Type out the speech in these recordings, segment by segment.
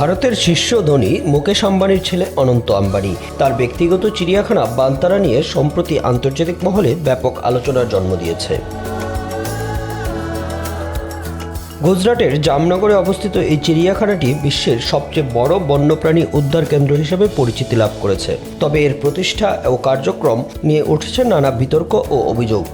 ভারতের শীর্ষ ধনী মুকেশ আম্বানির ছেলে অনন্ত আম্বানি। তার ব্যক্তিগত চিড়িয়াখানা বান্তারা নিয়ে সম্প্রতি আন্তর্জাতিক মহলে ব্যাপক আলোচনার জন্ম দিয়েছে। গুজরাটের জামনগরে অবস্থিত এই চিড়িয়াখানাটি বিশ্বের সবচেয়ে বড় বন্যপ্রাণী উদ্ধার কেন্দ্র হিসেবে পরিচিতি লাভ করেছে। তবে এর প্রতিষ্ঠা ও কার্যক্রম নিয়ে উঠেছে নানা বিতর্ক ও অভিযোগ।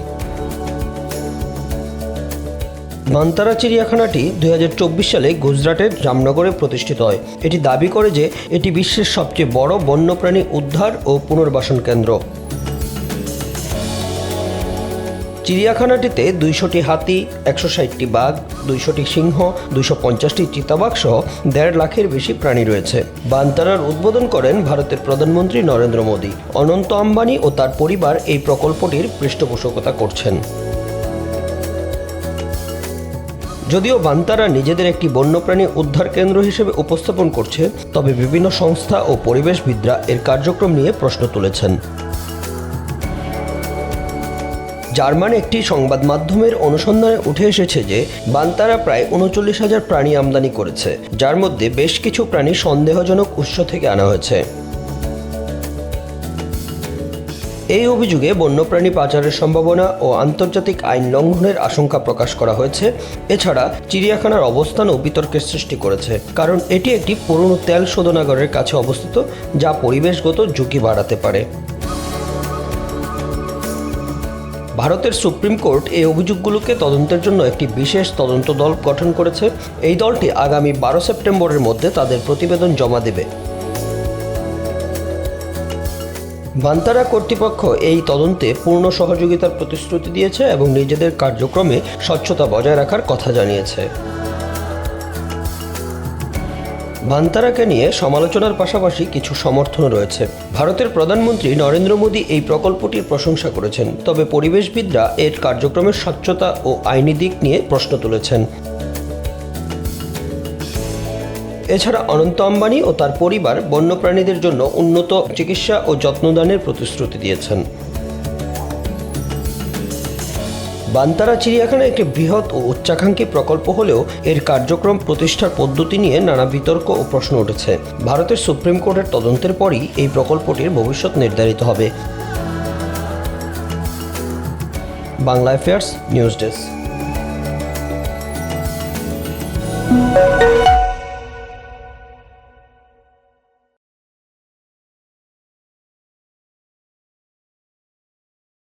মান্তারা চিড়িয়াখানাটি দুই হাজার চব্বিশ সালে গুজরাটের জামনগরে প্রতিষ্ঠিত হয়। এটি দাবি করে যে এটি বিশ্বের সবচেয়ে বড় বন্যপ্রাণী উদ্ধার ও পুনর্বাসন কেন্দ্র। চিড়িয়াখানাটিতে দুইশোটি হাতি, একশো ষাটটি বাঘ, দুইশোটি সিংহ, দুইশো পঞ্চাশটি চিতাবাঘ সহ দেড় লাখের বেশি প্রাণী রয়েছে। বান্তারার উদ্বোধন করেন ভারতের প্রধানমন্ত্রী নরেন্দ্র মোদী। অনন্ত আম্বানি ও তার পরিবার এই প্রকল্পটির পৃষ্ঠপোষকতা করছেন। যদিও বান্তারা নিজেদের একটি বন্যপ্রাণী উদ্ধার কেন্দ্র হিসেবে উপস্থাপন করছে, তবে বিভিন্ন সংস্থা ও পরিবেশবিদরা এর কার্যক্রম নিয়ে প্রশ্ন তুলেছেন। জার্মান একটি সংবাদ মাধ্যমের অনুসন্ধানে উঠে এসেছে যে, বান্তারা প্রায় উনচল্লিশ হাজার প্রাণী আমদানি করেছে, যার মধ্যে বেশ কিছু প্রাণী সন্দেহজনক উৎস থেকে আনা হয়েছে। এই অভিযোগে বন্যপ্রাণী পাচারের সম্ভাবনা ও আন্তর্জাতিক আইন লঙ্ঘনের আশঙ্কা প্রকাশ করা হয়েছে। এছাড়া চিড়িয়াখানার অবস্থানও বিতর্কের সৃষ্টি করেছে, কারণ এটি একটি পুরনো তেল শোধনাগারের কাছে অবস্থিত, যা পরিবেশগত ঝুঁকি বাড়াতে পারে। ভারতের সুপ্রিম কোর্ট এই অভিযোগগুলোকে তদন্তের জন্য একটি বিশেষ তদন্ত দল গঠন করেছে। এই দলটি আগামী বারো সেপ্টেম্বরের মধ্যে তাদের প্রতিবেদন জমা দেবে। বান্তারা কর্তৃপক্ষ এই তদন্তে পূর্ণ সহযোগিতার প্রতিশ্রুতি দিয়েছে এবং নিজেদের কার্যক্রমে স্বচ্ছতা বজায় রাখার কথা জানিয়েছে। বান্তারাকে নিয়ে সমালোচনার পাশাপাশি কিছু সমর্থন রয়েছে। ভারতের প্রধানমন্ত্রী নরেন্দ্র মোদী এই প্রকল্পটির প্রশংসা করেছেন। তবে পরিবেশবিদরা এর কার্যক্রমের স্বচ্ছতা ও আইনি দিক নিয়ে প্রশ্ন তুলেছেন। এছাড়া অনন্ত আম্বানি ও তার পরিবার বন্যপ্রাণীদের জন্য উন্নত চিকিৎসা ও যত্নদানের প্রতিশ্রুতি দিয়েছেন। বান্তারা চিড়িয়াখানা একটি বৃহৎ ও উচ্চাকাঙ্ক্ষী প্রকল্প হলেও এর কার্যক্রম প্রতিষ্ঠার পদ্ধতি নিয়ে নানা বিতর্ক ও প্রশ্ন উঠেছে। ভারতের সুপ্রিম কোর্টের তদন্তের পরই এই প্রকল্পটির ভবিষ্যৎ নির্ধারিত হবে। Bangla affairs news desk.